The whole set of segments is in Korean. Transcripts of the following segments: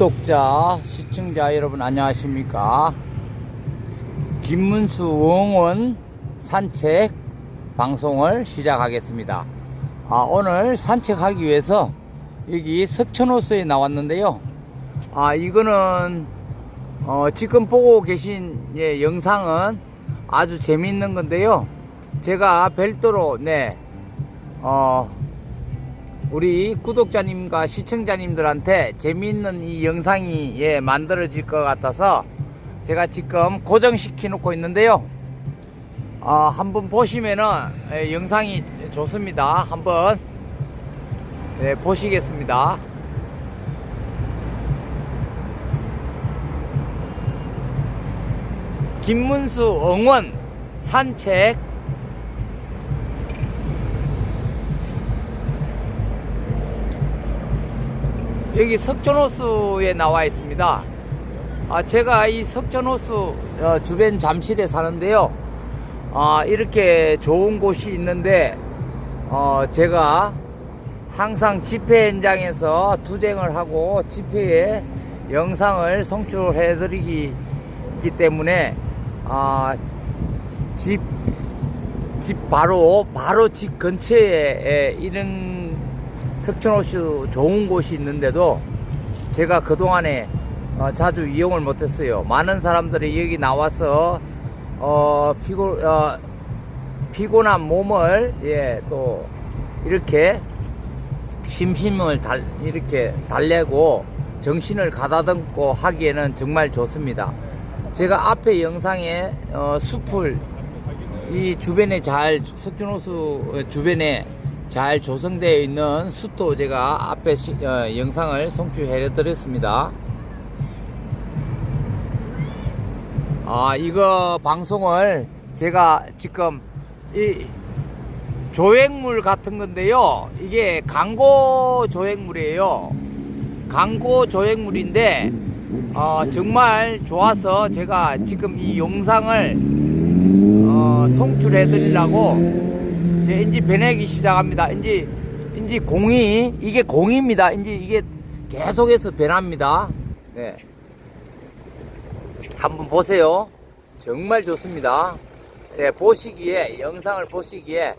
구독자, 시청자 여러분 안녕하십니까? 김문수 응원 산책 방송을 시작하겠습니다. 아, 오늘 산책하기 위해서 여기 석천호수에 나왔는데요. 아, 이거는 어, 지금 보고 계신 예, 영상은 아주 재미있는 건데요. 제가 별도로 네, 어, 우리 구독자님과 시청자님들한테 재미있는 이 영상이 예, 만들어질 것 같아서 제가 지금 고정시켜 놓고 있는데요. 아, 한번 보시면은 예, 영상이 좋습니다. 한번 예, 보시겠습니다. 김문수 응원 산책 여기 석촌호수에 나와 있습니다. 아, 제가 이 석촌호수 어, 주변 잠실에 사는데요. 아, 이렇게 좋은 곳이 있는데 어, 제가 항상 집회 현장에서 투쟁을 하고 집회에 영상을 송출해 드리기 때문에 아, 집, 집 바로 바로 집 근처에 에, 이런 석촌호수 좋은 곳이 있는데도 제가 그동안에 어, 자주 이용을 못했어요. 많은 사람들이 여기 나와서 어, 피곤 어, 피곤한 몸을 예, 또 이렇게 심심을 달, 이렇게 달래고 정신을 가다듬고 하기에는 정말 좋습니다. 제가 앞에 영상에 어, 숲을 이 주변에 잘 석촌호수 주변에 잘 조성되어 있는 숲도 제가 앞에 시, 어, 영상을 송출해 드렸습니다. 아 이거 방송을 제가 지금 이 조획물 같은 건데요. 이게 광고 조획물이에요. 광고 조획물인데 어, 정말 좋아서 제가 지금 이 영상을 어, 송출해 드리려고 이제 인지 배내기 시작합니다. 인지 인지 공이 이게 공입니다. 인지 이게 계속해서 변합니다. 네. 한번 보세요. 정말 좋습니다. 네, 보시기에 영상을 보시기에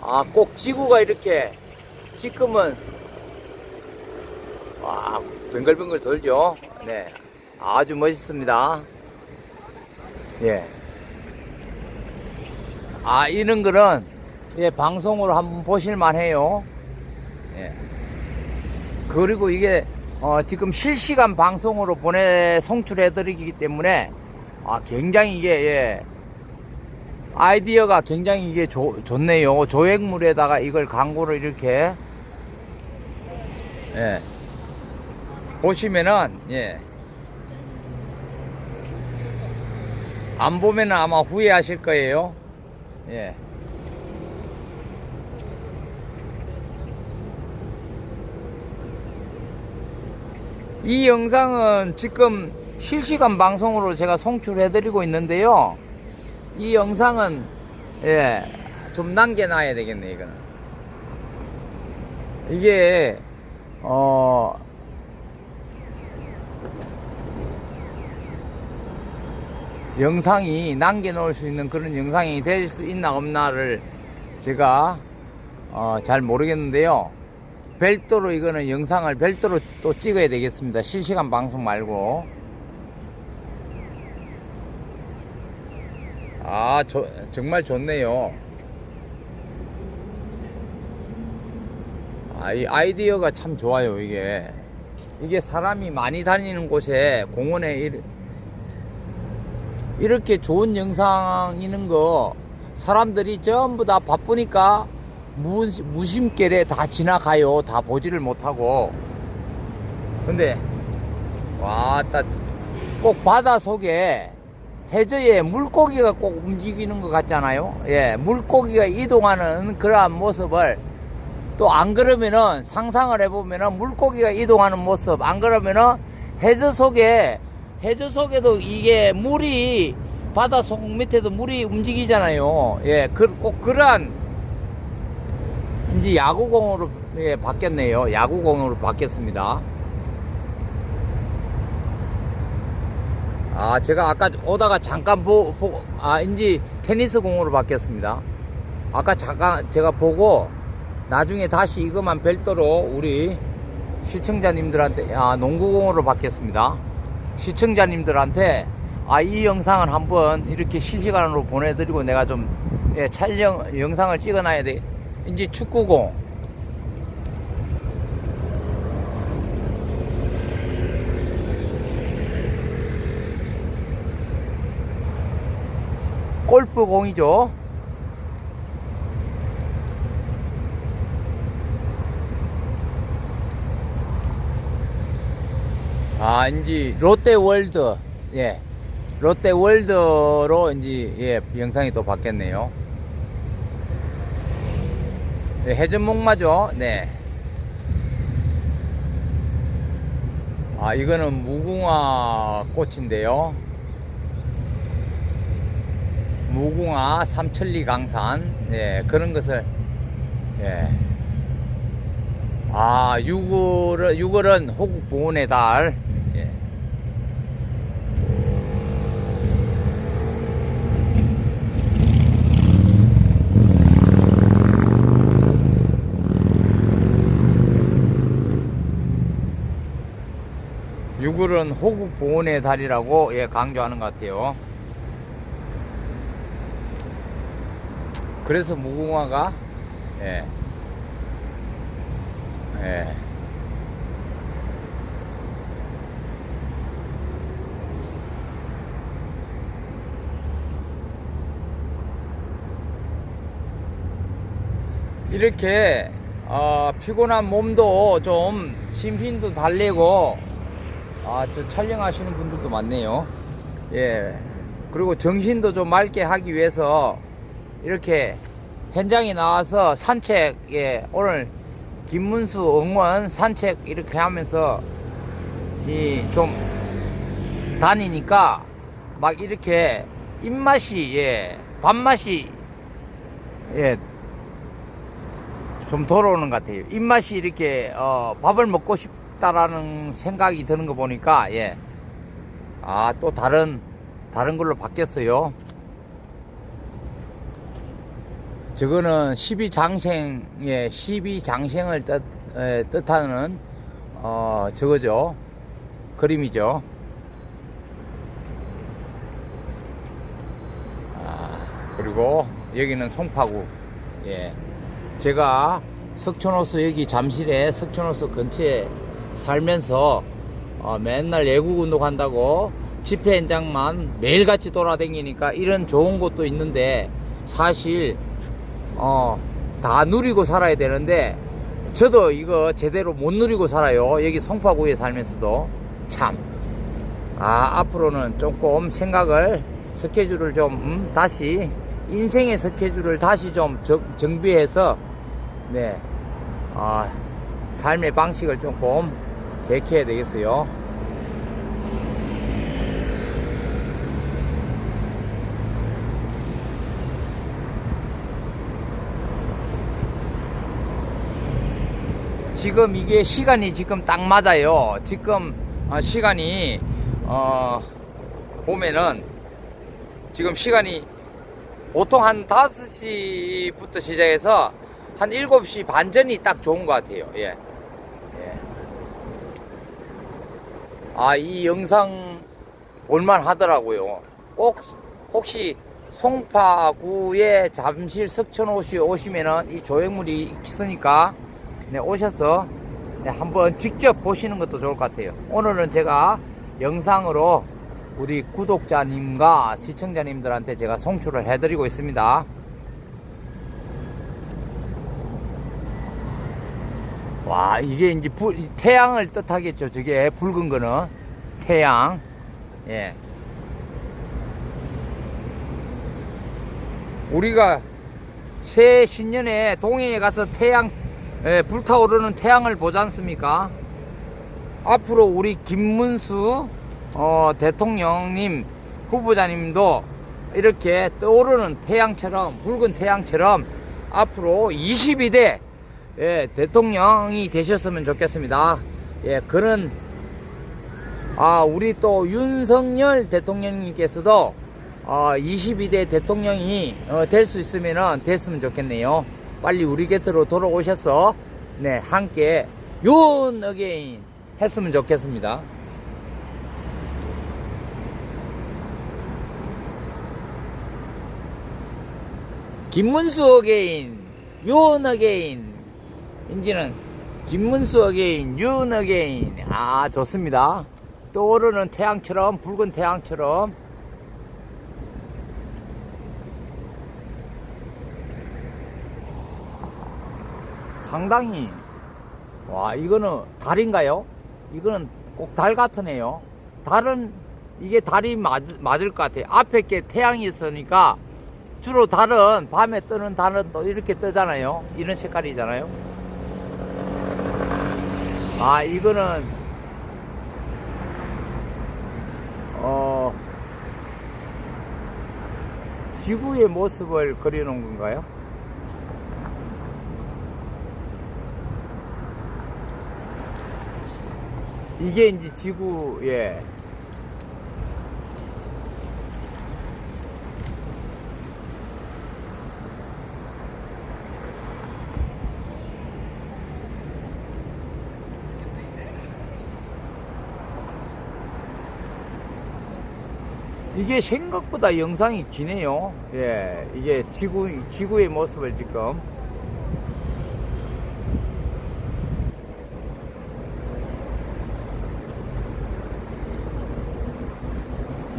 아, 꼭 지구가 이렇게 지금은 와, 뱅글뱅글 돌죠. 네. 아주 멋있습니다. 예. 아, 이런 거는 예, 방송으로 한번 보실만 해요. 예. 그리고 이게 어, 지금 실시간 방송으로 보내 송출해 드리기 때문에 아, 굉장히 이게 예, 아이디어가 굉장히 이게 좋, 좋네요. 조획물에다가 이걸 광고를 이렇게 예. 보시면은 예. 안 보면은 아마 후회하실 거예요. 예. 이 영상은 지금 실시간 방송으로 제가 송출해 드리고 있는데요. 이 영상은 예, 좀 남겨놔야 되겠네 이거는. 이게 어 영상이 남겨놓을 수 있는 그런 영상이 될 수 있나 없나를 제가 어, 잘 모르겠는데요. 별도로 이거는 영상을 별도로 또 찍어야 되겠습니다. 실시간 방송 말고. 아, 저, 정말 좋네요. 아, 이 아이디어가 참 좋아요, 이게. 이게 사람이 많이 다니는 곳에 공원에 이- 이렇게 좋은 영상 있는 거 사람들이 전부 다 바쁘니까 무, 무심결에 다 지나가요. 다 보지를 못하고. 근데, 와, 딱 꼭 바다 속에 해저에 물고기가 꼭 움직이는 것 같잖아요. 예, 물고기가 이동하는 그러한 모습을 또 안 그러면은 상상을 해보면은 물고기가 이동하는 모습 안 그러면은 해저 속에 해저 속에도 이게 물이 바다 속 밑에도 물이 움직이잖아요. 예, 그, 꼭 그러한 이제 야구공으로 예, 바뀌었네요. 야구공으로 바뀌었습니다. 아, 제가 아까 오다가 잠깐 보, 보고, 아, 인지 테니스 공으로 바뀌었습니다. 아까 잠깐 제가 보고, 나중에 다시 이것만 별도로 우리 시청자님들한테, 아, 농구공으로 바뀌었습니다. 시청자님들한테, 아, 이 영상을 한번 이렇게 실시간으로 보내드리고 내가 좀, 예, 촬영, 영상을 찍어놔야 돼. 이제 축구공. 골프공이죠. 아, 이제 롯데월드, 예. 롯데월드로 이제, 예, 영상이 또 바뀌었네요. 예, 해전목마죠, 네. 아, 이거는 무궁화 꽃인데요. 무궁화, 삼천리 강산, 예, 그런 것을, 예. 아, 6월은, 6월은 호국 보훈의 달, 예. 육월은 호국 보훈의 달이라고 예, 강조하는 것 같아요. 그래서 무궁화가 예. 예. 이렇게 어, 피곤한 몸도 좀 심신도 달래고 아, 저 촬영하시는 분들도 많네요. 예. 그리고 정신도 좀 맑게 하기 위해서 이렇게 현장에 나와서 산책, 예, 오늘 김문수 응원 산책 이렇게 하면서 이 좀 다니니까 막 이렇게 입맛이, 예, 밥맛이, 예, 좀 돌아오는 것 같아요. 입맛이 이렇게, 어, 밥을 먹고 싶 다라는 생각이 드는 거 보니까, 예. 아, 또 다른, 다른 걸로 바뀌었어요. 저거는 12장생의 12장생을 뜻, 에, 뜻하는 어 저거죠 그림이죠 아, 그리고 여기는 송파구 예 제가 석촌호수 여기 잠실에 석촌호수 근처에 살면서 어, 맨날 외국 운동한다고 집회 현장만 매일같이 돌아다니니까 이런 좋은 곳도 있는데 사실 어, 다 누리고 살아야 되는데, 저도 이거 제대로 못 누리고 살아요. 여기 송파구에 살면서도. 참. 아, 앞으로는 조금 생각을, 스케줄을 좀, 음, 다시, 인생의 스케줄을 다시 좀 정, 정비해서, 네, 아, 삶의 방식을 조금 개혁해야 되겠어요. 지금 이게 시간이 지금 딱 맞아요. 지금 어, 시간이 어 보면은 지금 시간이 보통 한 5시부터 시작해서 한 7시 반 전이 딱 좋은 것 같아요. 예. 예. 아, 이 영상 볼만 하더라고요. 꼭 혹시 송파구에 잠실 석천호시 오시면은 이 조형물이 있으니까 네, 오셔서 네, 한번 직접 보시는 것도 좋을 것 같아요. 오늘은 제가 영상으로 우리 구독자님과 시청자님들한테 제가 송출을 해드리고 있습니다. 와, 이게 이제 불, 태양을 뜻하겠죠. 저게 붉은 거는 태양. 예. 우리가 새 신년에 동해에 가서 태양 예, 불타오르는 태양을 보지 않습니까? 앞으로 우리 김문수 어, 대통령님 후보자님도 이렇게 떠오르는 태양처럼 붉은 태양처럼 앞으로 22대 예, 대통령이 되셨으면 좋겠습니다. 예, 그런 아, 우리 또 윤석열 대통령님께서도 어, 22대 대통령이 어, 될 수 있으면은 됐으면 좋겠네요. 빨리 우리 곁으로 돌아오셔서 네, 함께 윤 어게인 했으면 좋겠습니다. 김문수 어게인, 윤 어게인. 인지는 김문수 어게인, 윤 어게인. 아, 좋습니다. 떠오르는 태양처럼, 붉은 태양처럼. 상당히, 와, 이거는 달인가요? 이거는 꼭 달 같으네요. 달은, 이게 달이 맞, 맞을 것 같아요. 앞에 게 태양이 있으니까 주로 달은 밤에 뜨는 달은 또 이렇게 뜨잖아요. 이런 색깔이잖아요. 아 이거는 어 지구의 모습을 그려놓은 건가요? 이게 이제 지구의 이게 생각보다 영상이 기네요. 예, 이게 지구, 지구의 모습을 지금.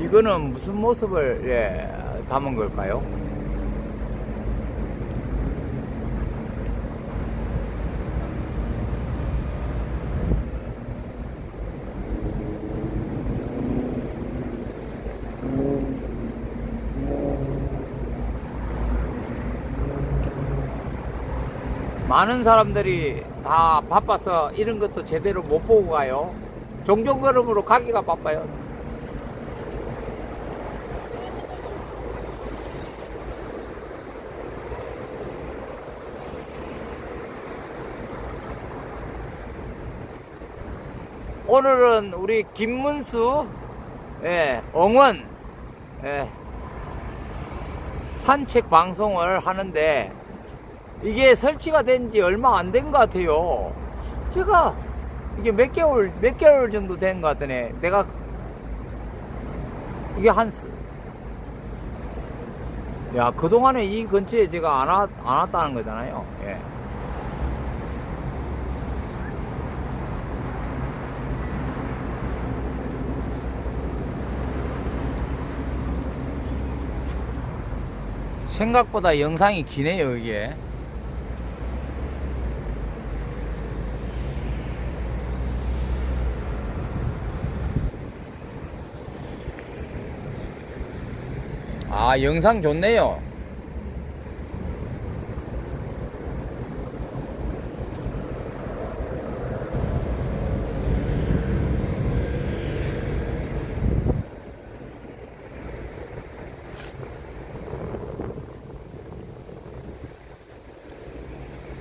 이거는 무슨 모습을, 예, 담은 걸까요? 많은 사람들이 다 바빠서 이런 것도 제대로 못 보고 가요. 종종 걸음으로 가기가 바빠요. 오늘은 우리 김문수, 예, 엉원, 예, 산책 방송을 하는데 이게 설치가 된 지 얼마 안 된 것 같아요. 제가 이게 몇 개월, 몇 개월 정도 된 것 같더네. 내가 이게 한, 스- 야, 그동안에 이 근처에 제가 안, 왔, 안 왔다는 거잖아요. 예. 생각보다 영상이 기네요, 이게. 아, 영상 좋네요.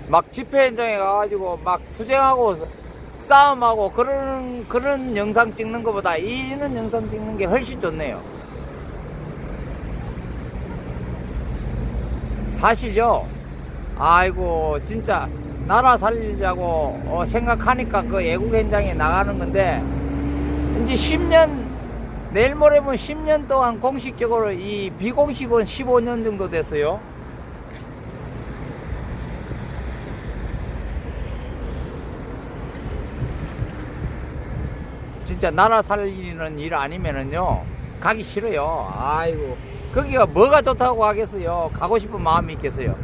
막 집회 현장에 가가지고 막 투쟁하고 싸움하고 그런 그런 영상 찍는 것보다 이런 영상 찍는 게 훨씬 좋네요. 사실요. 아이고 진짜 나라 살리자고 어, 생각하니까 그 애국 현장에 나가는 건데 이제 10년 내일 모레면 10년 동안 공식적으로 이 비공식은 15년 정도 됐어요. 진짜 나라 살리는 일 아니면은요 가기 싫어요. 아이고 거기가 뭐가 좋다고 하겠어요. 가고 싶은 마음이 있겠어요.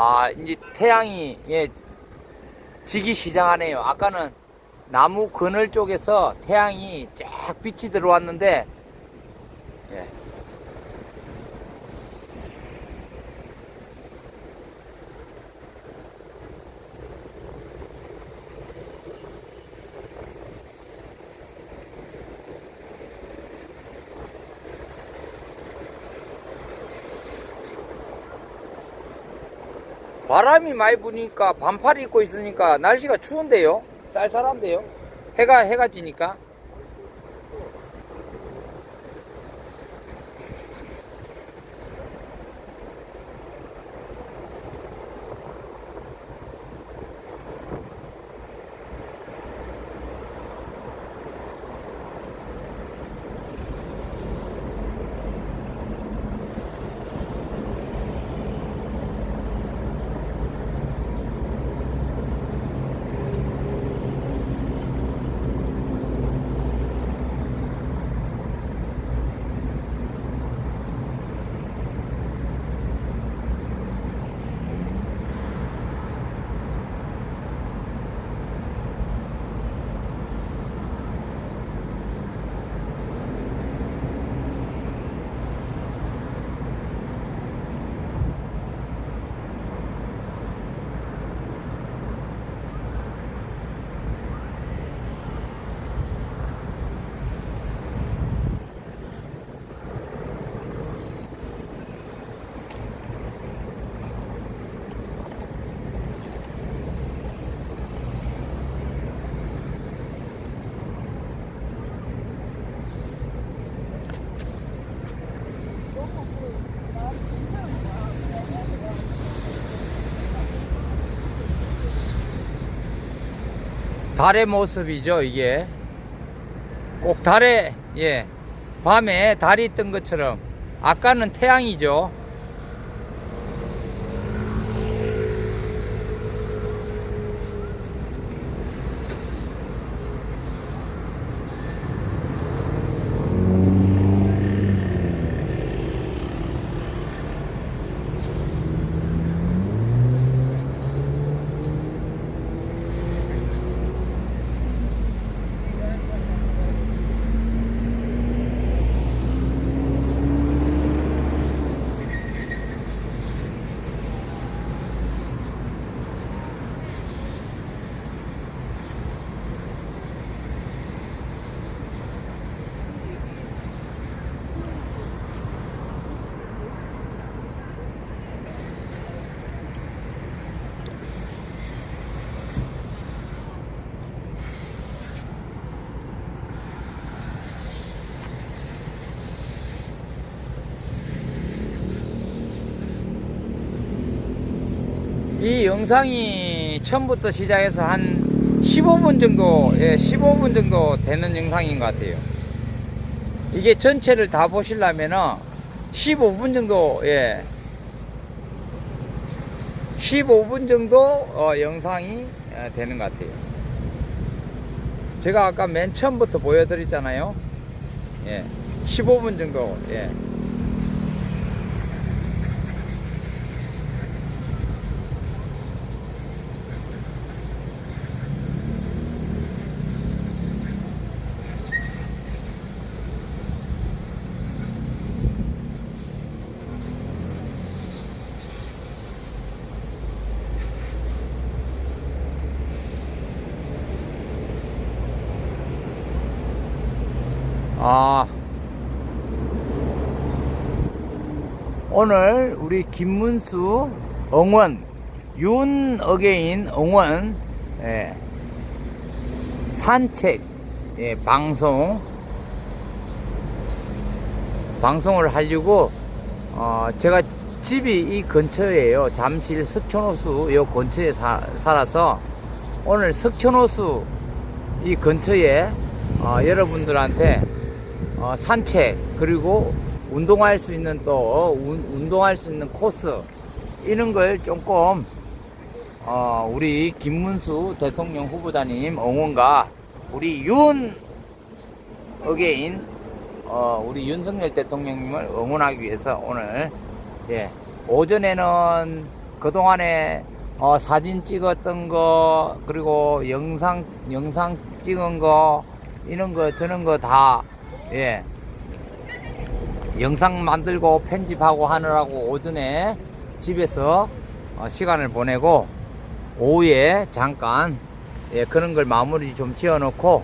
아, 이제 태양이, 예, 지기 시작하네요. 아까는 나무 그늘 쪽에서 태양이 쫙 빛이 들어왔는데 바람이 많이 부니까 반팔 입고 있으니까 날씨가 추운데요. 쌀쌀한데요. 해가 해가 지니까. 달의 모습이죠, 이게. 꼭 달에, 예. 밤에 달이 뜬 것처럼. 아까는 태양이죠. 이 영상이 처음부터 시작해서 한 15분 정도, 예, 15분 정도 되는 영상인 것 같아요. 이게 전체를 다 보시려면은 15분 정도, 예, 15분 정도 어, 영상이 어, 되는 것 같아요. 제가 아까 맨 처음부터 보여드렸잖아요. 예, 15분 정도, 예. 아. 오늘 우리 김문수 응원 윤 어게인 응원 예, 산책 예, 방송 방송을 하려고 어, 제가 집이 이 근처에요. 잠실 석촌호수 요 근처에 사, 살아서 오늘 석촌호수 이 근처에 어, 여러분들한테 어, 산책 그리고 운동할 수 있는 또 운, 운동할 수 있는 코스 이런 걸 조금 어, 우리 김문수 대통령 후보자님 응원과 우리 윤 어게인 어, 우리 윤석열 대통령님을 응원하기 위해서 오늘 예, 오전에는 그동안에 어, 사진 찍었던 거 그리고 영상 영상 찍은 거 이런 거 저런 거다 예. 영상 만들고 편집하고 하느라고 오전에 집에서 어, 시간을 보내고 오후에 잠깐 예, 그런 걸 마무리 좀 지어 놓고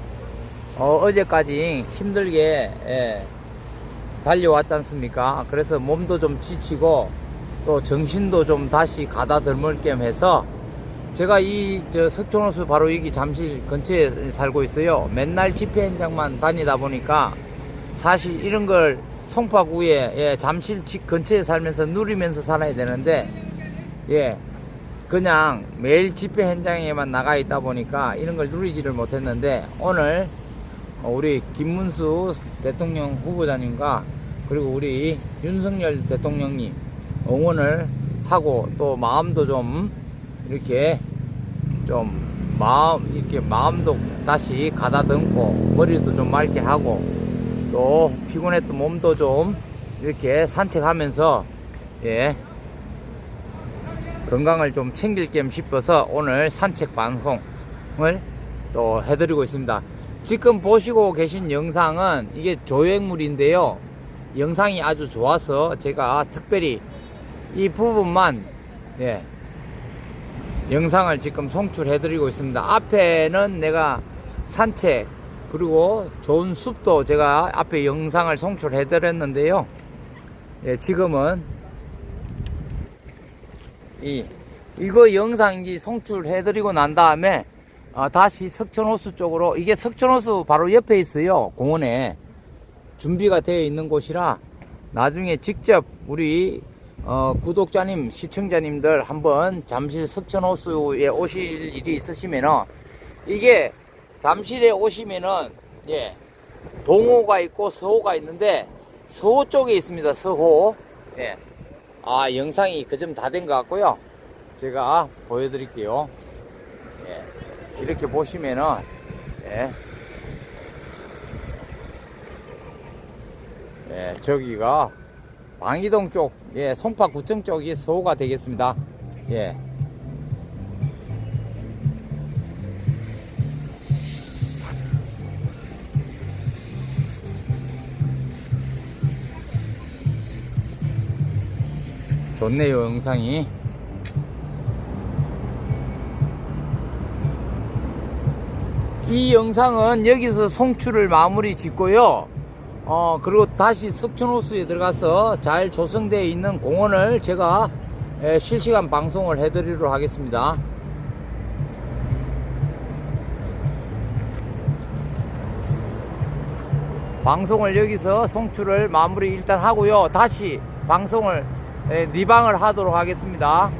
어, 어제까지 힘들게 예, 달려왔지 않습니까? 그래서 몸도 좀 지치고 또 정신도 좀 다시 가다듬을 겸 해서 제가 이저 석촌호수 바로 여기 잠실 근처에 살고 있어요. 맨날 집회 현장만 다니다 보니까 사실 이런 걸 송파구에 예, 잠실 집 근처에 살면서 누리면서 살아야 되는데 예 그냥 매일 집회 현장에만 나가 있다 보니까 이런 걸 누리지를 못했는데 오늘 어, 우리 김문수 대통령 후보자님과 그리고 우리 윤석열 대통령님 응원을 하고 또 마음도 좀 이렇게 좀 마음 이렇게 마음도 다시 가다듬고 머리도 좀 맑게 하고 또 피곤했던 몸도 좀 이렇게 산책하면서 예 건강을 좀 챙길 겸 싶어서 오늘 산책 방송을 또 해드리고 있습니다. 지금 보시고 계신 영상은 이게 조형물인데요. 영상이 아주 좋아서 제가 특별히 이 부분만 예, 영상을 지금 송출해 드리고 있습니다. 앞에는 내가 산책 그리고 좋은 숲도 제가 앞에 영상을 송출해 드렸는데요. 예, 지금은 이 이거 영상이 송출해 드리고 난 다음에 어, 다시 석촌호수 쪽으로 이게 석촌호수 바로 옆에 있어요 공원에 준비가 되어 있는 곳이라 나중에 직접 우리 어, 구독자님 시청자님들 한번 잠실 석촌호수에 오실 일이 있으시면은 이게 잠실에 오시면은 예 동호가 있고 서호가 있는데 서호 쪽에 있습니다 서호 예. 아 영상이 그 점 다 된 것 같고요 제가 보여드릴게요 예. 이렇게 보시면은 예. 예, 저기가 방이동 쪽, 예, 송파 구청 쪽이 서호가 되겠습니다. 예. 좋네요, 영상이. 이 영상은 여기서 송출을 마무리 짓고요. 어, 그리고 다시 석촌호수에 들어가서 잘 조성되어 있는 공원을 제가 에, 실시간 방송을 해드리도록 하겠습니다. 방송을 여기서 송출을 마무리 일단 하고요. 다시 방송을 에, 리방을 하도록 하겠습니다.